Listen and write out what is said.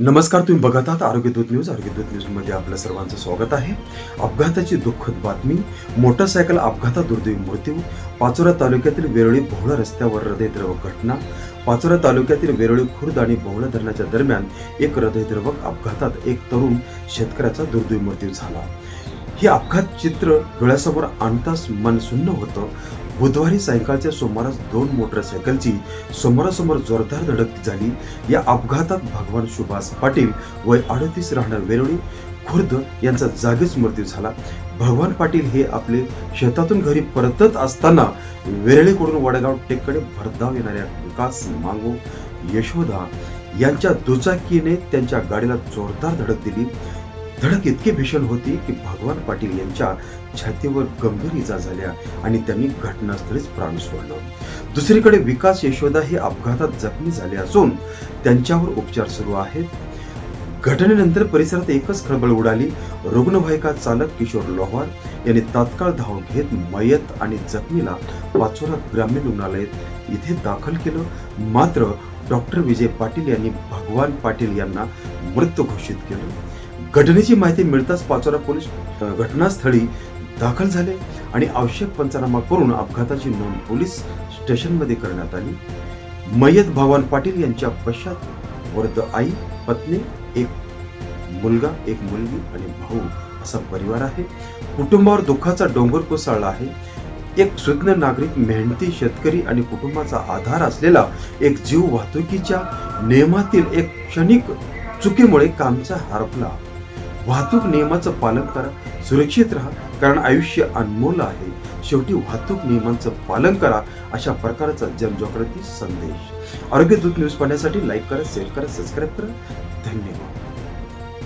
नमस्कार तुम्ही बघत आहात आरोग्यदूत न्यूज. आरोग्य दूत न्यूजमध्ये आपलं सर्वांचं स्वागत आहे. अपघाताची दुःखद बातमी मोटरसायकल अपघातात दुर्दैवी मृत्यू पाचोरा तालुक्यातील वेरळी भोवळ रस्त्यावर हृदयद्रवक घटना पाचोरा तालुक्यातील वेरळी खुर्द आणि भोवळा धरणाच्या दरम्यान एक हृदयद्रवक अपघातात एक तरुण शेतकऱ्याचा दुर्दैवी मृत्यू झाला. हे अपघात चित्र डोळ्यासमोर आणताच मन सुन्न होतं. बुधवारी सायंकाळच्या सुमारास दोन मोटरसायकलची समोरासमोर जोरदार धडक झाली. या अपघातात भगवान सुभाष पाटील वय अडतीस राहणार वेरोळी खुर्द यांचा जागीच मृत्यू झाला. भगवान पाटील हे आपले शेतातून घरी परतत असताना वेरळीकडून वडगाव टेककडे भरधाव येणाऱ्या विकास मांगो यशोदा यांच्या दुचाकीने त्यांच्या गाडीला जोरदार धडक दिली. धडक इतकी भीषण होती की भगवान पाटील यांच्या छातीवर गंभीर इजा झाल्या आणि त्यांनी घटनास्थळीच प्राण सोडलं. दुसरीकडे विकास यशोदा हे अपघातात जखमी झाले असून त्यांच्यावर उपचार सुरू आहेत. घटनेनंतर परिसरात एकच खळबळ उडाली. रुग्णवाहिका चालक किशोर लोहार यांनी तात्काळ धाव घेत मयत आणि जखमीला पाचोरा ग्रामीण रुग्णालयात इथे दाखल केलं. मात्र डॉक्टर विजय पाटील यांनी भगवान पाटील यांना मृत घोषित केलं. घटनेची माहिती मिळताच पाचोरा पोलीस घटनास्थळी दाखल झाले आणि आवश्यक पंचनामा करून अपघाताची नोंद पोलीस स्टेशनमध्ये करण्यात आली. मयत भगवान पाटील यांच्या पश्चात वृद्ध आई पत्नी एक मुलगा एक मुलगी आणि भाऊ असा परिवार आहे. कुटुंबावर दुःखाचा डोंगर कोसळला आहे. एक सुज्ञ नागरिक मेहनती शेतकरी आणि कुटुंबाचा आधार असलेला एक जीव वाहतुकीच्या नियमातील एक क्षणिक चुकीमुळे कामचा हरपला वाहतूक नियमाचं पालन करा सुरक्षित राहा कारण आयुष्य अनमोल आहे. शेवटी वाहतूक नियमांचं पालन करा अशा प्रकारचा जनजागृती संदेश. आरोग्य दूत न्यूज पाहण्यासाठी लाईक करा शेअर करा सबस्क्राईब करा. धन्यवाद.